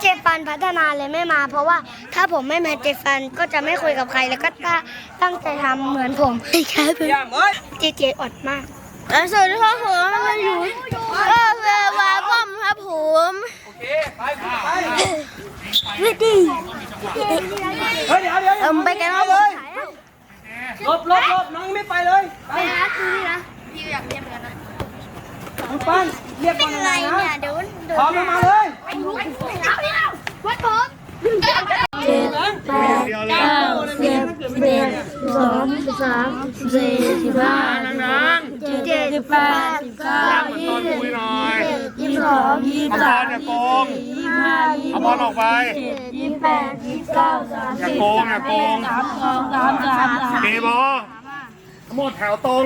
เจฟันพัฒนาเลยไม่มา เพราะว่าถ้าผมไม่มาเจฟันก็จะไม่คุยกับใครแล้วก็ตั้งตั้งใจทำเหมือนผมใช่ครับเยี่ยมเอ้ยเจเจอดมากสวัสดีครับผมมาอยู่ก็เวลาบ้อมครับผมโอเคไปไปวิดีเฮ้ยเดี๋ยวเดี๋ยวเอิมไปกันครับเลยลบลบลบน้องไม่ไปเลยไปนะคือนี่นะคุณปั้นเรียกก่อนอะไรนะเนี่ยเดี๋ยวเดี๋ยวพร้อมแล้วมาเลย วัดผม แปดเก้าสิบเอ็ดสิบสอง สิบสามสิบสี่สิบห้าดังเจ็ดสิบแปดสิบเก้าๆเหมือนตอนคุยหน่อยยี่สิบสองยี่สิบเอาบสาอมลอย่าโกงยี่สิบห้ายี่เอาสิบอลออกไปบยี่สิบแปดยี่สิบเก้าสามอย่าสิบโกงอย่าโกงสามสองสามสามสามเดบอลทั้งหมดแถวตรง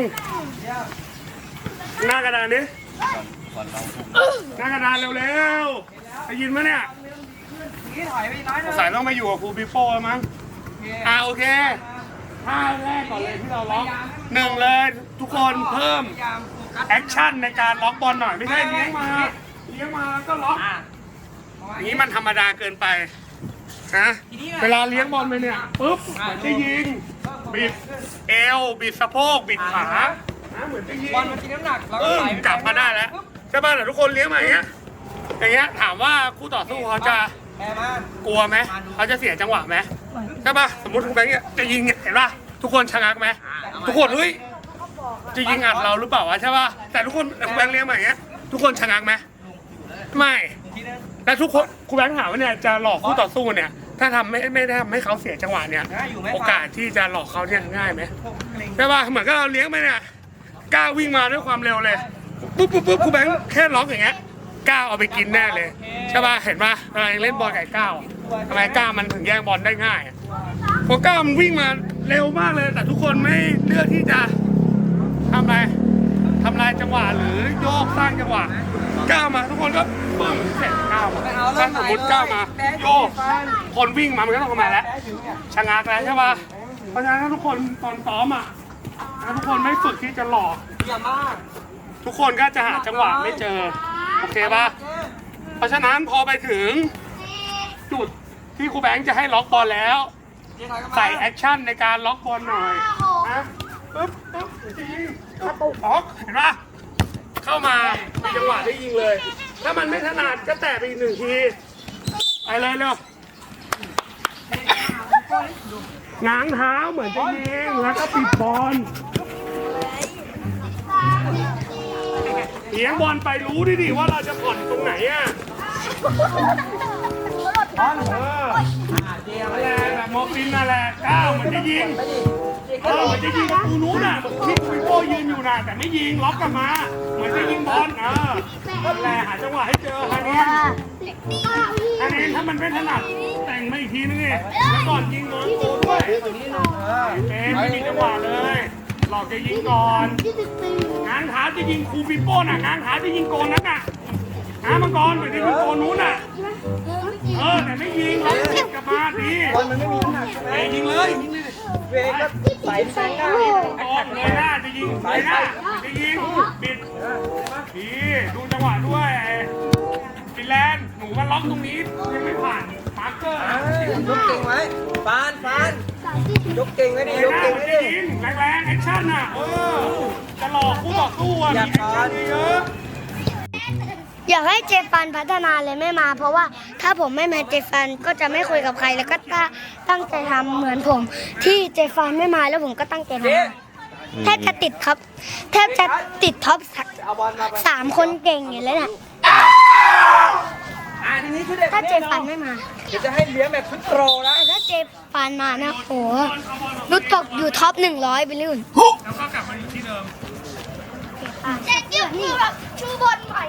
หน้ากระดานดิหน้ากระดานเร็วๆได้ยินไหมเนี่ยนี่ถอยไปน้อยหสนึงงสัยต้องมาอยู่กับครูปิโป้แล้วมั้งอ่าโอเค ท่าแรกก่อนเลยที่เราล็อกหนึ่งเลยทุกคนเพิ่มพยายามโฟกัสแอคชั่นในการล็อกบอลหน่อยไม่ใช่เลี้ยงมาเลี้ยงมาก็ล็อกอะอย่างนี้มันธรรมดาเกินไปนะเวลาเลี้ยงบอลไปเนี่ยปุ๊บเหมือนจะยิงบิดเอวบิดสะโพกบิดขานะเหมือนจะยิงบอลมันกินน้ำหนักแล้วเอก็อไหลกลับมาได้แล้วใช่ป่ะแต่ทุกคนเลี้ยงมาอย่างเงี้ยอย่างเงี้ยถามว่าคู่ต่อสู้เขาจะแม่มากลัวไหมเขาจะเสียจังหวะไหม ใช่ป่ะสมมติคุณแบงค์เนี่ยจะยิงเนี่ยเห็นป่ะทุกคนชะงักไหมทุกคนเฮ้ยจะยิงอัดเราหรือเปล่าวะใช่ป่ะแต่ทุกคนคุณแบงค์เลี้ยงมาอย่างเงี้ยทุกคนชะงักไหมไม่ทีนึงแต่ทุกคนคุณแบงค์ถามว่าเนี่ยจะหลอกคู่ต่อสู้เนี่ย ถ้าทำไม่ไม่ได้ทำให้เขาเสียจังหวะเนี่ยง่ายอยู่ไหมโอกาสที่จะหลอกเขาเนี่ยง่ายไหมพวกเกรงใช่ป่ะเหมือนกับเราเลี้ยงไปเนี่ยก้าววิ่งมาด้วยความเร็วเลยปุ๊บปุ๊บปุ๊บคุณแบงค์แค่ล็อกอย่างเงี้ยก้าวเอาไปกินแน่เลย ใช่ป่ะเห็นป่ะเวลาเล่นบอลไก่ก้าวทำไมก้าวมันถึงแย่งบอลได้ง่าย พราะก้ามันวิ่งมาเร็วมากเลย แต่ทุกคนไม่เลือกที่จะทำอะไรทำลายจังหวะหรือโยกสร้างจังหวะก้าวมา ทุกคนก็ปึ้งเสร็จก้าวมาไม่เอาเริ่ถ้าสมมติก้าวมาโยกคนวิ่งมามันก็ต้องเข้ามาแล้วชะงักแล้วใช่ปะเพราะฉะนั้นถ้าทุกคนตอนซ้อมอะถ้าทุกคนไม่ฝึกที่จะหลอกเยี่ยมากทุกคนก็จะหาจังหวะไม่เจอโอเคป่ะเพราะฉะนั้นพอไปถึงจุดที่ครูแบงค์จะให้ล็อกบอลแล้ว ใส่แอคชั่นในการล็อกบอลหน่อยนะปึ๊บปึ๊บจะยิงประตูล็อกเห็นปะเข้ามามีจังหวะได้ยิงเลย ถ้ามันไม่ถนัดก็แตะไปอีกหนึ่งทีไปเลยเร็วง้างเท้าเหมือนจะยิงแล้วก็ปิดบอลเลี้ยงบอลไปรู้ดิดิว่าเราจะผ่อนตรงไหนอะบอลเอออะเยี่ยม นั่นแหละแบบโมฟินนั่นแหละก้าวเหมือนจะยิงเออเหมือนจะยิงประตูนู้นน่ะที่คุณโป้ยืนอยู่น่ะแต่ไม่ยิงล็อกกลับมาเหมือนจะยิงบอลเออนั่นแหละหาจังหวะให้เจอฮานินฮานินถ้ามันไม่ถนัดแต่งไมาอีกทีนึงไงแล้วก่อนยิงนอนโกด้วยเป็นไม่มีจังหวะเลยหลอกจะยิงก่อนงางเท้าจะยิงครูปิโป้น่ะงางเท้าจะยิงโกนนั้นน่ะง้ามังกรเหมือนจะยิงโกนนู้นน่ะ เออแต่ไม่ยิงล็อกติดกลับมาดีบอลมันไม่มีน้ำหนักใช่ไหมเอ้ยยิงเลยยิงเลยเวก็ใส่แซงหน้าตรงเลยหน้าจะยิงเลยหน้าจะยิงปิดดีดูจังหวะด้วยฟินแลนด์หนูมาล็อกตรงนี้ยังไม่ผ่านมาร์เกอร์เอ้ยยกเก่งไว้ฟานฟานยกเก่งไว้ดิเลยยกหน้าเก่งมันไว้จะดิยิงแรงๆแอคชั่นอะเออจะหลอกคู่ต่อสู้อะอย่ามีแอคก่อชั่นนเยอะ อยากให้เจฟันพัฒนาเลยไม่มา เพราะว่าถ้าผมไม่มาเจฟันก็จะไม่คุยกับใครแล้วก็ตั้งตั้งใจทำเหมือนผม ที่เจฟันไม่มาแล้วผมก็ตั้งใจทเจ๊ำแทบจะติดท็อปแทบจะติดท็อปสักเอาบอลมาไปสามคนเก่งอยู่แล้วเนี่ยอะทีนี้ชุดเด็กถ้าเจฟันไม่มาเดี๋ยวจะให้เลี้ยงแบบชุดโปรนะแต่ถ้าเจฟันมานะโหรู้ตกอยู่ท็อปหนึ่งร้อยไปลื่นแล้วก็กลับมาอยู่ที่เดิมเจ๊กิ้วคือแบบชูบอลใหม่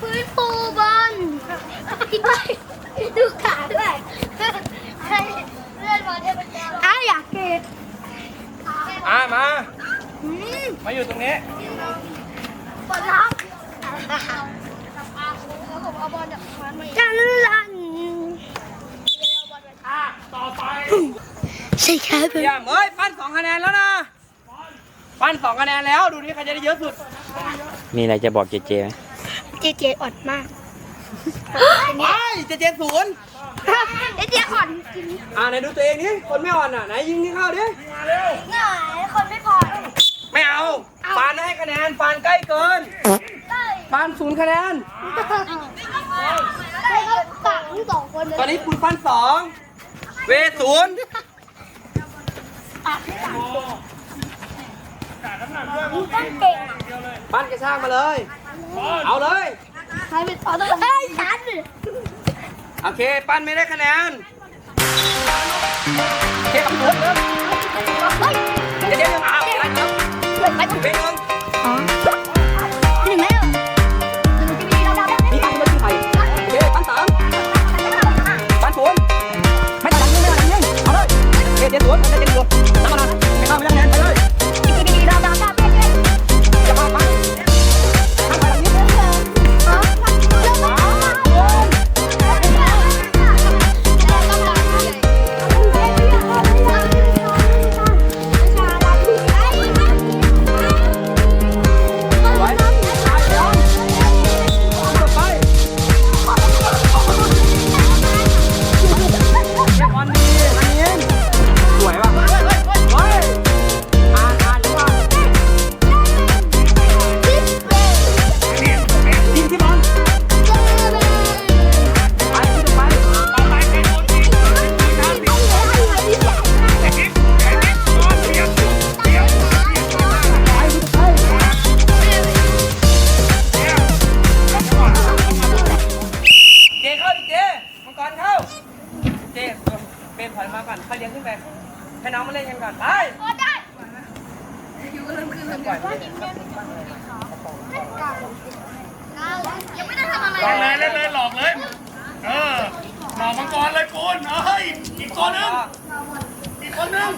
ฟื้นฟูบอลดูขาด้วยเล่นบอลได้เป็นเจ้าอ้าอยากเก็บ อะมา อื มมาอยู่ตรงนี้บอลล็อกกันลันอะต่อไปใช่ครับเยี่ยมเอ้ยปั้นสองคะแนนแล้วนะปั้นสองคะแนนแล้วดูนี่ใครจะได้เยอะสุด มีอะไรจะบอกเจเจไหมเจเจอดมากไปเจ็ดเจ็ดศูนย์ไอ้เจ๊อ่อนอ่าไหนดูตัวเองนี่คนไม่อ่อนอะไหนยิงที่เข้าดิ ง่ายคนไม่พอ ไม่เอาปานให้ คะแนนปานใกล้เกินปานศูนย์คะแนนได้เขาปากทั้งสองคนเลยตอนนี้คุณปานสองเวศูนย์เก่งปานกระชากมาเลย เอาเลย ใครเป็นต่อต้องให้ฉันโอเค ปั้นไม่ได้คะแนนโอเคกับหนูเดี๋ยวเดี๋ยวเดี๋ยวเอาไปเดี๋ยวไปตรงเป็น อยมาก่อนเขาเลี้ยงขึ้นไปให้น้องมาเล่นกันก่อนไปปล่อยยังไม่ได้ทำอะไรเล่นเลยเล่นเลยหลอกเลย เออหลอกมังกรเลยปูนเฮ้ยอีกคนนึงอีกคนนึง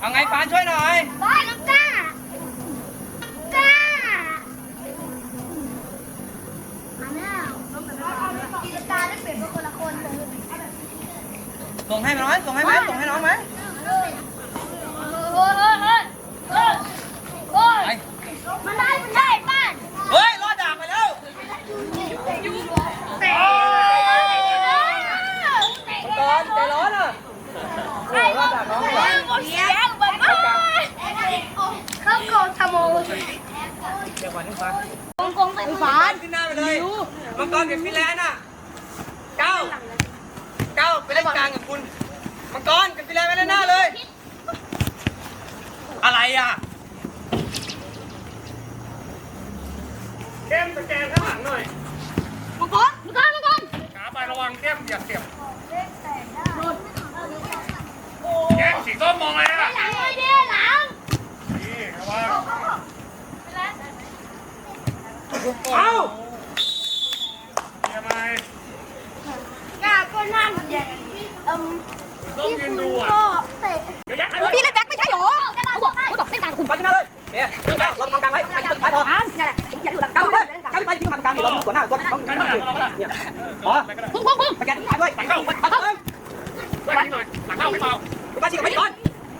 เอาไงปานช่วยหน่อยบ้านน้องก้า ตาร์ได้เปลี่ยนเป็นคนละคนเลยส่งให้น้อยส่งให้ไหมส่งให้น้องไหมโอ้ยโอ้ยโอ้ยโอ้ยโอ้ยมันได้มันได้ป้านเฮ้ยรอดดาบไปแล้วเตะมังกรใจร้อนอะโอ้โหรอดดาบน้องก่อนเสียงมันเข้าโกงทำโมเดี๋ยวก่อนนี่ปานโกงโกงใส่ฝาปานขึ้นหน้าไปเลยมังกรกับฟินแลนด์อะ เก้าเก้าไปเล่นกลางกับคุณ มังกรกับฟินแลนด์ไปเล่นหน้าเลย อะไรอะเข้มสแกนข้างหลังหน่อยมังกรมังกรมังกรขาไประวังเข้มอย่าเสียบเข้มสีส้มมองเลยอะหลังเลยดิหลังนี่ระวังเอ้า เดี๋ยวไหม กาก็ นั่งอย่างเอิ่มต้องยืนดูอะก็เตะเดี๋ยวยัดให้เลยพี่เล่นแบ็คไม่ใช่หรอเขาบอกเขาบอกเล่นกลางคุณไปขึ้นหน้าเลยเนี่ยเราทำกลางไว้ไปขึ้นไปพออ่านนี่แหละอย่าอยู่หลังกลางไปกลางไปที่มันกลางนี่เราสวนหน้าสวนต้องกลางเนี่ยอ๋อพุ่งพุ่งพุ่งสแกนท้ายด้วยหลังเข้าไปเข้าเลยช่วยนิดหน่อยหลังเข้าไม่เบาไปฉีกไปก่อน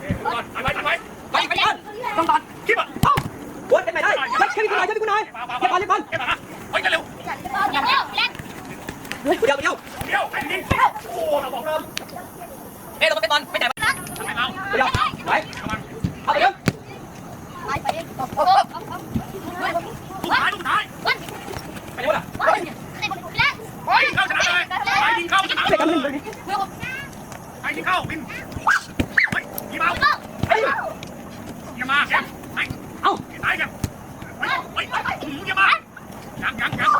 เอ๊ะก่อนอันไว้อันไว้ไปไปก่อนต้องตอนคิดอะเอ้าวนเป็นไหนได้เฮ้ยช่วยพี่คุณหน่อยช่วยพี่คุณหน่อยเบาเบาเก็บก่อนเก็บก่อนเก็บก่อนนะเฮ้ยกันเร็วอย่าเร็วเล่นเดี๋ยวเดี๋ยว เดี๋ยวไอ้นี่โอ้เราบอกเริ่มเอ๊ะเราเป็นตอลไปไหนไมเบาเดี๋ยวไว้ระวังเอาไปเดี๋ยวไปไปลูกท้ายลูกท้ายไปเดี๋ยวล่ะไปยิงเข้าชนะเลยไปยิงเข้าชนะเลยไปยิงเข้าบินเฮ้ยยิงเบา เฮ้ย อย่ามาแกไป เอ้า ตายกันเฮ้ยเฮ้ยอย่ามายังยังยัง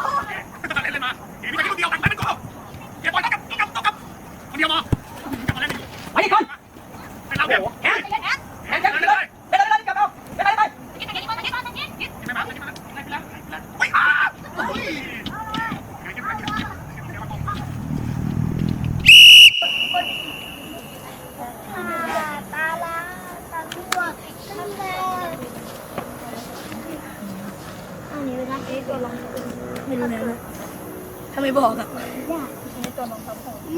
เล่นเลยมาเดี๋ยวมีคนเดียวกันไปเป็นกูอย่าปล่อยต้องกับต้องกับต้องกับคนเดียวมาจะมาเล่น ไปก่อน ไปเราเนี่ยแก แข่งแข่งไปเลยไปเลยไปเลยกลับเอาไปเลยไป ไม่มาไม่มาไม่มาไม่มาเฮ้ยอ่า ตาลาตาทั่วนั่นแหละ อันนี้เป็นนักเอกตัวลองไม่รู้นะทำไมบอกอะยากในตัวลองทำของโ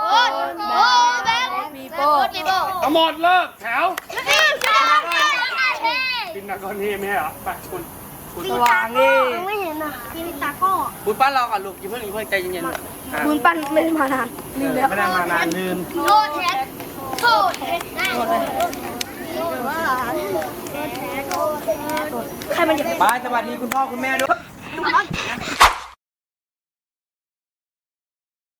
อ้โหแบงค์ปีโป้ปีโป้ทั้งหมดเลิกแถวกินนาก่อนนี่ไม่ใช่เหรอไปคุณคุณสว่างดิไม่เห็นอะคุณป้านรอก่อนลูกอย่าเพิ่งอย่าเพิ่งใจเย็นบุญปั้นไม่ได้มานานลืมแล้วไม่ได้มานานลืมโทษแทนโทษแทนโทษเลย ใครมันจะไปสวัสดีคุณพ่อคุณแม่ด้วย